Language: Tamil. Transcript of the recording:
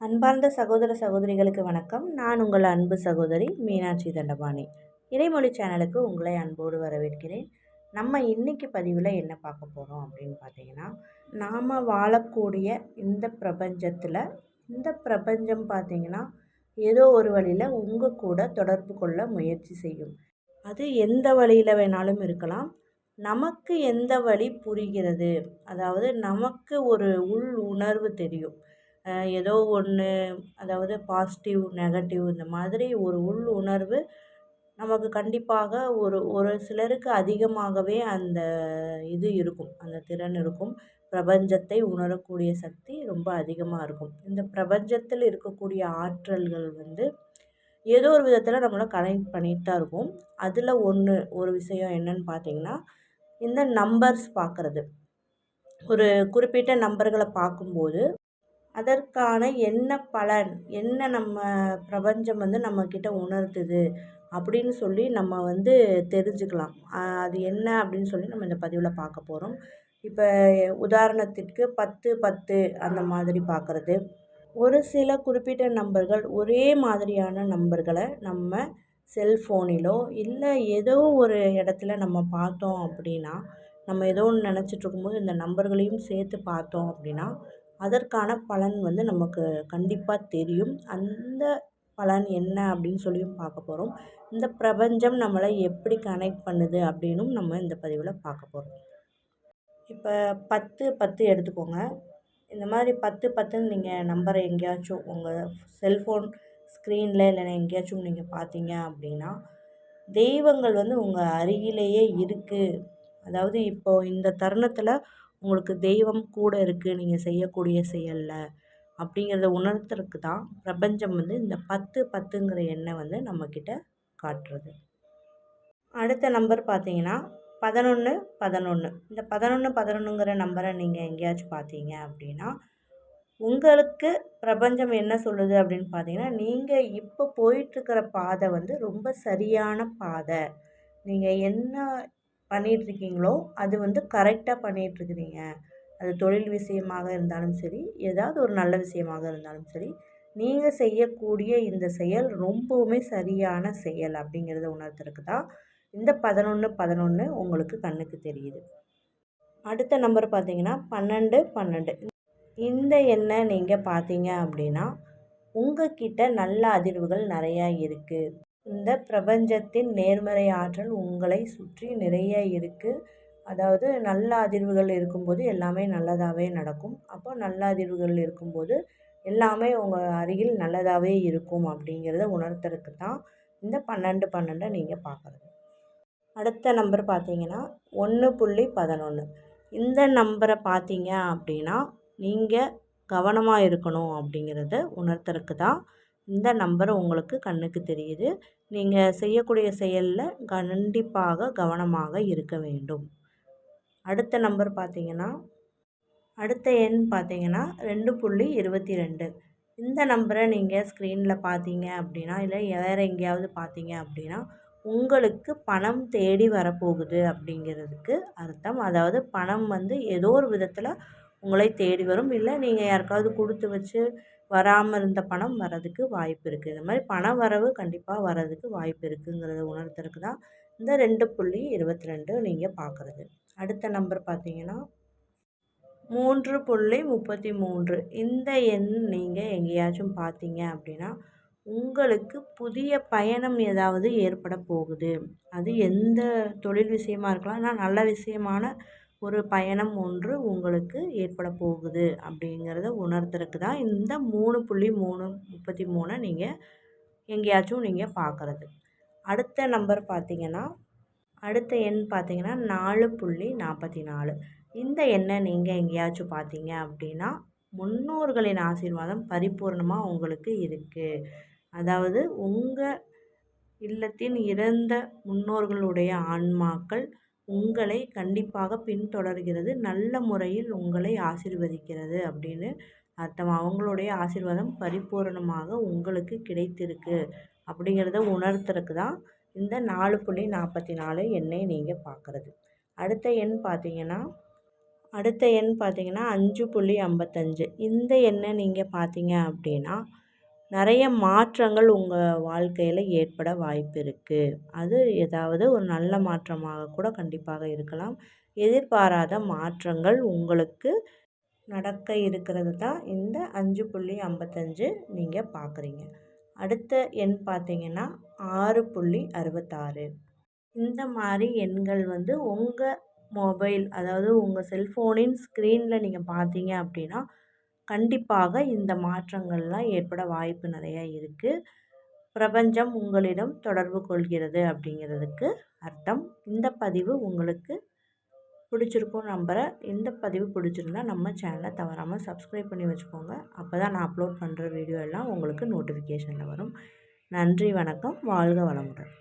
அன்பார்ந்த சகோதர சகோதரிகளுக்கு வணக்கம். நான் உங்கள் அன்பு சகோதரி மீனாட்சி தண்டபாணி. இறைமொழி சேனலுக்கு உங்களை அன்போடு வரவேற்கிறேன். நம்ம இன்றைக்கி பதிவில் என்ன பார்க்க போகிறோம் அப்படின்னு பார்த்தீங்கன்னா நாம் வாழக்கூடிய இந்த பிரபஞ்சத்தில் இந்த பிரபஞ்சம் பார்த்திங்கன்னா ஏதோ ஒரு வழியில் உங்கள் கூட தொடர்பு கொள்ள முயற்சி செய்யும். அது எந்த வழியில் வேணாலும் இருக்கலாம். நமக்கு எந்த வழி புரிகிறது? அதாவது நமக்கு ஒரு உள் உணர்வு தெரியும். ஏதோ ஒன்று அதாவது பாசிட்டிவ் நெகட்டிவ் இந்த மாதிரி ஒரு உள் உணர்வு நமக்கு கண்டிப்பாக ஒரு ஒரு சிலருக்கு அதிகமாகவே அந்த இது இருக்கும். அந்த திறன் இருக்கும். பிரபஞ்சத்தை உணரக்கூடிய சக்தி ரொம்ப அதிகமாக இருக்கும். இந்த பிரபஞ்சத்தில் இருக்கக்கூடிய ஆற்றல்கள் வந்து ஏதோ ஒரு விதத்தில் நம்மளை கனெக்ட் பண்ணிட்டு தான் இருக்கும். அதில் ஒன்று ஒரு விஷயம் என்னன்னு பார்த்தீங்கன்னா இந்த நம்பர்ஸ் பார்க்குறது ஒரு குறிப்பிட்ட நம்பர்களை பார்க்கும்போது அதற்கான என்ன பலன் என்ன நம்ம பிரபஞ்சம் வந்து நம்மக்கிட்ட உணர்த்துது அப்படின்னு சொல்லி நம்ம வந்து தெரிஞ்சுக்கலாம். அது என்ன அப்படின்னு சொல்லி நம்ம இந்த பதிவில் பார்க்க போகிறோம் இப்போ உதாரணத்திற்கு பத்து பத்து அந்த மாதிரி பார்க்குறது. ஒரு சில குறிப்பிட்ட நம்பர்கள் ஒரே மாதிரியான நம்பர்களை நம்ம செல்ஃபோனிலோ இல்லை ஏதோ ஒரு இடத்துல நம்ம பார்த்தோம் அப்படின்னா நம்ம ஏதோ ஒன்று நினச்சிட்ருக்கும்போது இந்த நம்பர்களையும் சேர்த்து பார்த்தோம் அப்படின்னா அதற்கான பலன் வந்து நமக்கு கண்டிப்பாக தெரியும். அந்த பலன் என்ன அப்படின்னு சொல்லியும் பார்க்க போகிறோம் இந்த பிரபஞ்சம் நம்மளை எப்படி கனெக்ட் பண்ணுது அப்படின்னும் நம்ம இந்த பதிவில் பார்க்க போகிறோம் இப்போ பத்து பத்து எடுத்துக்கோங்க. இந்த மாதிரி பத்து பத்துன்னு நீங்கள் நம்பரை எங்கேயாச்சும் உங்கள் செல்ஃபோன் ஸ்க்ரீனில் இல்லைன்னா எங்கேயாச்சும் நீங்கள் பார்த்தீங்க அப்படின்னா தெய்வங்கள் வந்து உங்கள் அருகிலேயே இருக்குது அதாவது இப்போது இந்த தருணத்தில் உங்களுக்கு தெய்வம் கூட இருக்குது நீங்கள் செய்யக்கூடிய செயலில் அப்படிங்கிறத உணர்த்துறதுக்கு தான் பிரபஞ்சம் வந்து இந்த பத்து பத்துங்கிற எண்ணெய் வந்து நம்மக்கிட்ட காட்டுறது. அடுத்த நம்பர் பார்த்தீங்கன்னா பதினொன்று பதினொன்று இந்த பதினொன்று பதினொன்றுங்கிற நம்பரை நீங்கள் எங்கேயாச்சும் பார்த்தீங்க அப்படின்னா உங்களுக்கு பிரபஞ்சம் என்ன சொல்லுது அப்படின்னு பார்த்தீங்கன்னா நீங்கள் இப்போ போயிட்டுருக்கிற பாதை வந்து ரொம்ப சரியான பாதை. நீங்கள் என்ன பண்ணிகிட்ருக்கீங்களோ அது வந்து கரெக்டாக பண்ணிகிட்ருக்குறீங்க அது தொழில் விஷயமாக இருந்தாலும் சரி ஏதாவது ஒரு நல்ல விஷயமாக இருந்தாலும் சரி நீங்கள் செய்யக்கூடிய இந்த செயல் ரொம்பவுமே சரியான செயல் அப்படிங்கிறத உணர்த்துறதுக்கு தான் இந்த பதினொன்று பதினொன்று உங்களுக்கு கண்ணுக்கு தெரியுது. அடுத்த நம்பர் பார்த்தீங்கன்னா பன்னெண்டு பன்னெண்டு. இந்த எண்ணை நீங்கள் பார்த்தீங்க அப்படின்னா உங்கக்கிட்ட நல்ல அதிர்வுகள் நிறையா இருக்குது இந்த பிரபஞ்சத்தின் நேர்மறை ஆற்றல் உங்களை சுற்றி நிறைய இருக்குது அதாவது நல்ல அதிர்வுகள் இருக்கும்போது எல்லாமே நல்லதாகவே நடக்கும். அப்போ நல்ல அதிர்வுகள் இருக்கும்போது எல்லாமே உங்கள் அருகில் நல்லதாகவே இருக்கும் அப்படிங்கிறத உணர்த்துறதுக்கு தான் இந்த பன்னெண்டு பன்னெண்டை நீங்கள் பார்க்குறது அடுத்த நம்பர் பார்த்தீங்கன்னா ஒன்று புள்ளி பதினொன்று இந்த நம்பரை பார்த்தீங்க அப்படின்னா நீங்கள் கவனமாக இருக்கணும் அப்படிங்கிறத உணர்த்துறதுக்கு தான் இந்த நம்பர் உங்களுக்கு கண்ணுக்கு தெரியுது. நீங்கள் செய்யக்கூடிய செயலில் கண்டிப்பாக கவனமாக இருக்க வேண்டும். அடுத்த நம்பர் பார்த்தீங்கன்னா அடுத்த எண் பார்த்தீங்கன்னா ரெண்டு புள்ளி இருபத்தி ரெண்டு. இந்த நம்பரை நீங்கள் ஸ்க்ரீனில் பார்த்தீங்க அப்படின்னா இல்லை வேறு எங்கேயாவது பார்த்தீங்க அப்படின்னா உங்களுக்கு பணம் தேடி வரப்போகுது அப்படிங்கிறதுக்கு அர்த்தம். அதாவது பணம் வந்து ஏதோ ஒரு விதத்தில் உங்களை தேடி வரும். இல்லை நீங்கள் யாருக்காவது கொடுத்து வச்சு வராமல் இருந்த பணம் வரதுக்கு வாய்ப்பு இருக்குது இந்த மாதிரி பண வரவு கண்டிப்பாக வரதுக்கு வாய்ப்பு இருக்குங்கிறத உணர்த்துறதுக்கு தான் இந்த ரெண்டு புள்ளி இருபத்தி ரெண்டு நீங்கள் பார்க்குறது அடுத்த நம்பர் பார்த்தீங்கன்னா மூன்று புள்ளி முப்பத்தி மூன்று இந்த எண் நீங்கள் எங்கேயாச்சும் பார்த்தீங்க அப்படின்னா உங்களுக்கு புதிய பயணம் ஏதாவது ஏற்பட போகுது. அது எந்த தொழில் விஷயமா இருக்கலாம் ஆனால் நல்ல விஷயமான ஒரு பயணம் ஒன்று உங்களுக்கு ஏற்பட போகுது அப்படிங்கிறத உணர்த்துறதுக்கு தான் இந்த மூணு புள்ளி மூணு முப்பத்தி மூணை நீங்கள் எங்கேயாச்சும் நீங்கள் பார்க்குறது அடுத்த நம்பர் பார்த்திங்கன்னா அடுத்த எண் பார்த்திங்கன்னா நாலு புள்ளி நாற்பத்தி நாலு இந்த எண்ணை நீங்கள் எங்கேயாச்சும் பார்த்தீங்க அப்படின்னா முன்னோர்களின் ஆசீர்வாதம் பரிபூர்ணமாக உங்களுக்கு இருக்குது அதாவது உங்கள் இல்லத்தின் இறந்த முன்னோர்களுடைய ஆன்மாக்கள் உங்களை கண்டிப்பாக பின்தொடர்கிறது நல்ல முறையில் உங்களை ஆசிர்வதிக்கிறது அப்படின்னு அர்த்தம். அவங்களுடைய ஆசிர்வாதம் பரிபூரணமாக உங்களுக்கு கிடைத்திருக்கு அப்படிங்கிறத உணர்த்துறதுக்கு தான் இந்த நாலு புள்ளி நாற்பத்தி நாலு எண்ணை நீங்கள் பார்க்குறது அடுத்த எண் பார்த்தீங்கன்னா அடுத்த எண் பார்த்தீங்கன்னா அஞ்சு புள்ளி ஐம்பத்தஞ்சு. இந்த எண்ணை நீங்கள் பார்த்தீங்க அப்படின்னா நிறைய மாற்றங்கள் உங்கள் வாழ்க்கையில் ஏற்பட வாய்ப்பு இருக்குது அது ஏதாவது ஒரு நல்ல மாற்றமாக கூட கண்டிப்பாக இருக்கலாம். எதிர்பாராத மாற்றங்கள் உங்களுக்கு நடக்க இருக்கிறது தான். இந்த அஞ்சு புள்ளி ஐம்பத்தஞ்சு நீங்கள் பார்க்குறீங்க அடுத்த எண் பார்த்தீங்கன்னா ஆறு புள்ளி அறுபத்தாறு. இந்த மாதிரி எண்கள் வந்து உங்கள் மொபைல் அதாவது உங்கள் செல்ஃபோனின் ஸ்க்ரீனில் நீங்கள் பார்த்தீங்க அப்படின்னா கண்டிப்பாக இந்த மாற்றங்கள்லாம் ஏற்பட வாய்ப்பு நிறையா இருக்குது பிரபஞ்சம் உங்களிடம் தொடர்பு கொள்கிறது அப்படிங்கிறதுக்கு அர்த்தம். இந்த பதிவு உங்களுக்கு பிடிச்சிருக்கும் நம்புகிறேன் இந்த பதிவு பிடிச்சிருந்தா நம்ம சேனலை தவறாமல் சப்ஸ்கிரைப் பண்ணி வச்சுக்கோங்க. அப்போ தான் நான் அப்லோட் பண்ணுற வீடியோ எல்லாம் உங்களுக்கு நோட்டிஃபிகேஷனில் வரும். நன்றி வணக்கம். வாழ்க வளமுடன்.